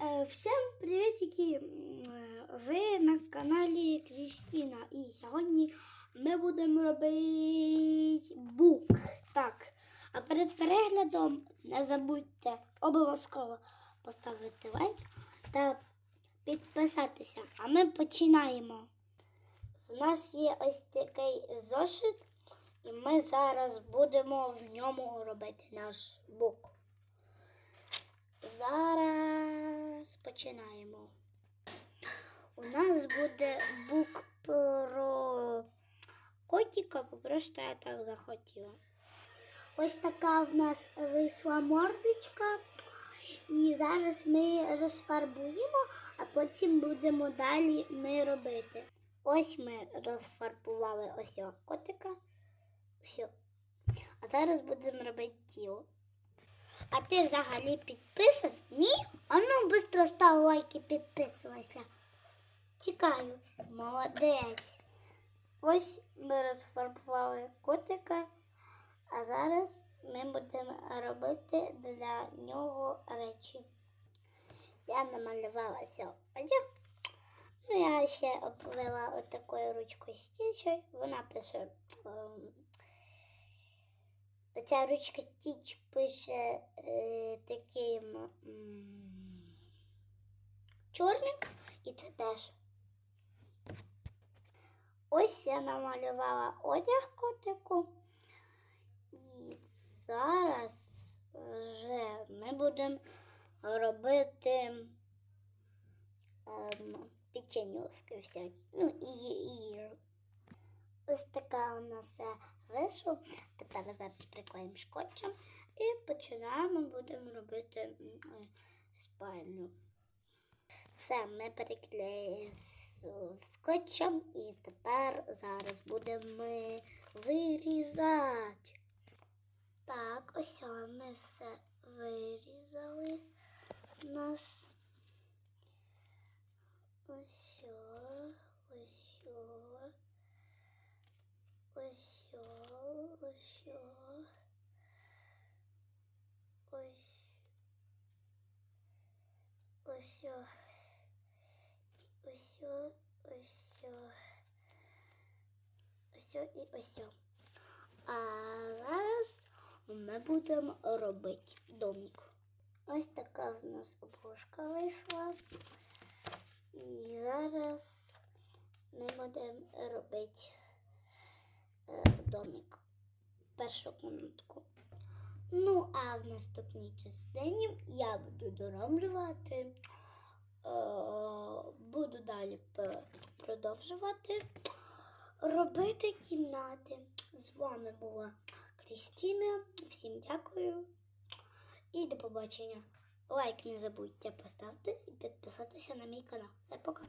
Е, Всім привітики! Е, Ви на каналі Крістіна. І сьогодні ми будемо робити бук. Так. А перед переглядом не забудьте обов'язково поставити лайк та підписатися. А ми починаємо. У нас є ось такий зошит, і ми зараз будемо в ньому робити наш бук. Зараз починаємо. У нас буде бук про котика, просто я так захотіла. Ось така в нас вийшла мордочка. І зараз ми розфарбуємо, а потім будемо далі ми робити. Ось ми розфарбували ось котика. Все. А зараз будемо робити тіло. А ти взагалі підписаний? Ні? А ну швидко став лайк і підписувайся. Чекаю. Молодець. Ось ми розфарбували котика, а зараз ми будемо робити для нього речі. Я намалювалася одяг. Ну, я ще обвела отакою ручкою стічою. Вона пише. Оця ручка Стіч пише е, таким м, чорним, і це теж. Ось я намалювала одяг котику. І зараз вже ми будемо робити ем, печенюшки всякі, ну і їжу. Ось така у нас все вийшло. Тепер зараз приклеїмо скотчем і починаємо, будемо робити е, спальню. Все, ми переклеїли скотчем і тепер зараз будемо вирізати. Так, ось ми все вирізали. У нас ось. Ось, ось, ось, ось, ось, ось, ось і ось. А зараз ми будемо робити домик. Ось така в нас обложка вийшла. І зараз ми будемо робити е, домик. Першу комнатку. Ну, а в наступній частині я буду дороблювати. е, Буду далі продовжувати робити кімнати. З вами була Крістіна. Всім дякую і до побачення. Лайк не забудьте поставити і підписатися на мій канал. Все, пока.